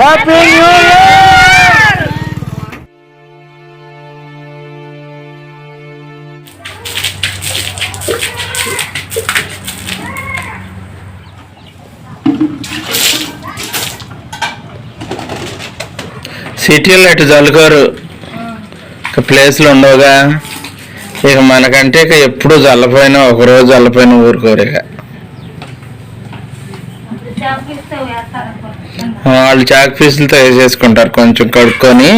Happy new year సిటీలో ఇటు జలుకోరు ఇక ప్లేస్లు ఉండవుగా. ఇక మనకంటే ఇక ఎప్పుడు జల్లపోయినా ఒక రోజు జల్లపోయినా ఊరుకోరు ఇక. వాళ్ళు చాక్ పీసులతో వేసేసుకుంటారు కొంచెం కడుక్కొని.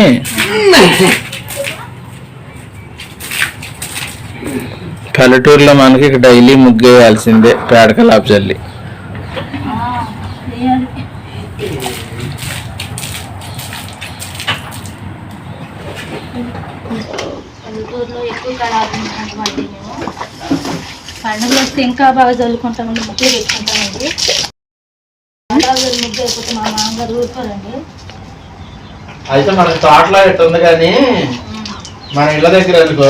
పల్లెటూరులో మనకి డైలీ ముగ్గేయాల్సిందే వేయాల్సిందే చల్లి పండుగలు వస్తే ఇంకా బాగా చల్లుకుంటామండి ముగ్గులు పెట్టుకుంటామండి. మా మామగారు ఊరుకోరండి. అయితే మనకి తోటలో ఇట్టు ఉంది కానీ మన ఇళ్ళ దగ్గర అనుకో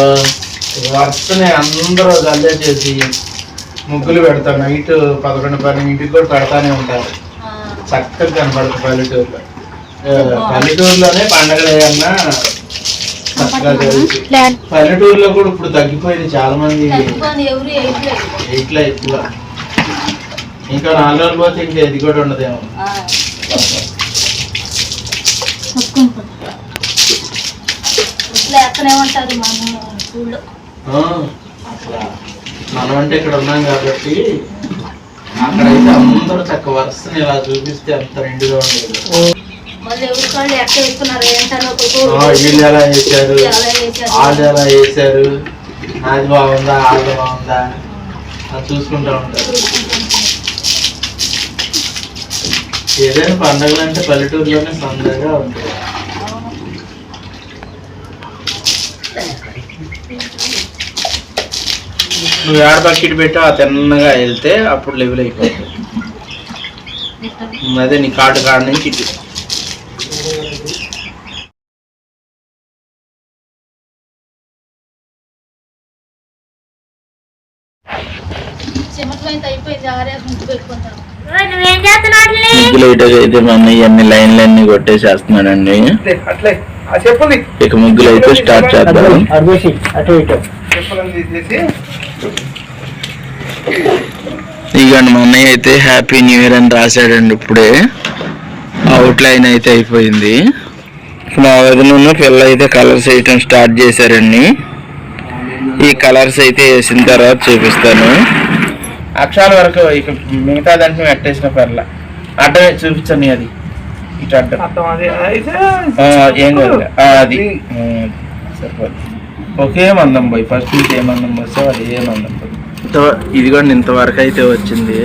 వరుసనే అందరూ గల్లే చేసి ముగ్గులు పెడతారు. నైట్ పదకొండు పన్నెండింటికి కూడా పెడతానే ఉంటారు. చక్కగా కనపడుతుంది పల్లెటూరులో. పల్లెటూరులోనే పండగలు ఏమన్నా పల్లెటూరులో కూడా ఇప్పుడు తగ్గిపోయింది చాలా మంది ఇట్లా ఎక్కువ. ఇంకా నాలుగు రోజులు పోతే ఇంకా ఇది కూడా ఉండదేమో. ఇట్లా ఎక్కనే ఉంటుంది మన అంటే ఇక్కడ ఉన్నాం కాబట్టి అక్కడైతే అందరూ చక్క వరుసని ఇలా చూపిస్తే అంత నిండుగా ఉండేది. వీళ్ళు ఎలా చేశారు? వాళ్ళు ఎలా చేశారు? నాది బాగుందా? వాళ్ళు బాగుందా? అది చూసుకుంటా ఉంటారు. ఏదైనా పండగలు అంటే పల్లెటూరులోనే సందడిగా ఉంటాయి నువ్వు ఏడ బకెట్ పెట్టా ఆ తిన్నగా వెళ్తే అప్పుడు లెవెల్ అయిపోతుంది అదే నీ కార్డు కార్డు నుంచి ఇటు. చెమటలో అయిపోయింది ఆరే ముగ్గు పెట్టుకుంటాం ఇటుగా అయితే మన ఇవన్నీ లైన్లు అన్ని కొట్టేసేస్తున్నానండి అట్లే ఆ చెప్పులు ఇక ముగ్గులు అయితే స్టార్ట్ చేద్దాం. అడ్వేసి అటు ఇటు. ఇదిగోండి మా అన్నయ్య అయితే హ్యాపీ న్యూ ఇయర్ అని రాశాడండి ఇప్పుడే. అవుట్ లైన్ అయితే అయిపోయింది. మా వదిన పిల్ల అయితే కలర్స్ వేయటం స్టార్ట్ చేశారండి. ఈ కలర్స్ అయితే వేసిన తర్వాత చూపిస్తాను. అక్షరాల వరకు ఇక మిగతా దాంట్లో పెట్టేసిన పర్ల. అడ్డమే చూపించండి అది. ఇటు అడ్డం. ఏం కాదు. అది. సరిపోదు. ఒకే మందం పోయి. ఫస్ట్ నుంచి ఏ మందం అది ఏ మందం పోయి ఇది కూడా ఇంతవరకు అయితే వచ్చింది.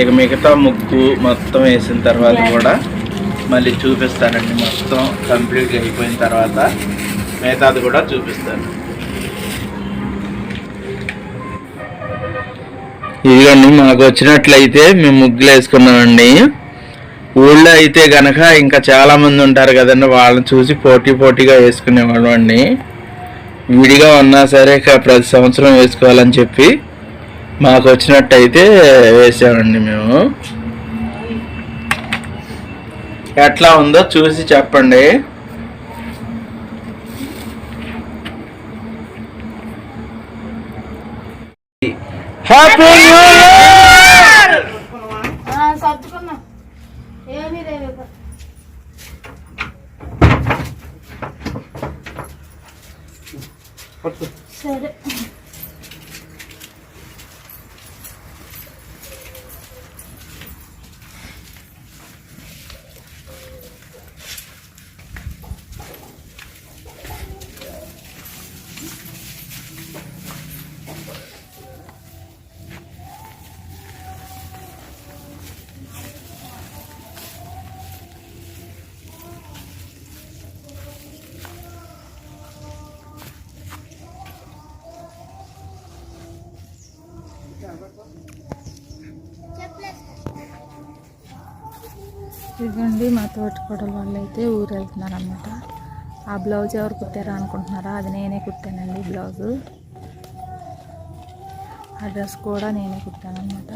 ఇక మిగతా ముగ్గు మొత్తం వేసిన తర్వాత కూడా మళ్ళీ చూపిస్తానండి. మొత్తం కంప్లీట్ అయిపోయిన తర్వాత మిగతాది కూడా చూపిస్తాను. ఇదిగోండి మాకు వచ్చినట్లయితే మేము ముగ్గులు వేసుకున్నామండి ఊళ్ళో అయితే గనక ఇంకా చాలామంది ఉంటారు కదండి వాళ్ళని చూసి పోటీ పోటీగా వేసుకునేవాళ్ళం అండి. విడిగా ఉన్నా సరే ప్రతి సంవత్సరం వేసుకోవాలని చెప్పి మాకు వచ్చినట్టయితే వేసామండి మేము. ఎట్లా ఉందో చూసి చెప్పండి. హ్యాపీ న్యూ ఇయర్ సర్దుకున్నాం. ఏమీ లేదు సరే. ఇదిగోండి మా తోటకోడల వాళ్ళు అయితే ఊరు వెళ్తున్నారనమాట ఆ బ్లౌజ్ ఎవరు కుట్టారా అనుకుంటున్నారా? అది నేనే కుట్టానండి బ్లౌజు. ఆ డ్రెస్ కూడా నేనే కుట్టాను అనమాట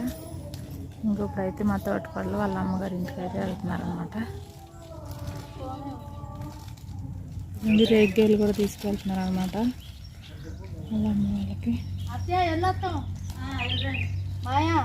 ఇంకొకరైతే మా తోటకోడలు వాళ్ళ అమ్మగారి ఇంటికి అయితే వెళ్తున్నారు అనమాట ఇది రేగ్గేలు కూడా తీసుకెళ్తున్నారు అనమాట వాళ్ళ అమ్మ వాళ్ళకి మాయా.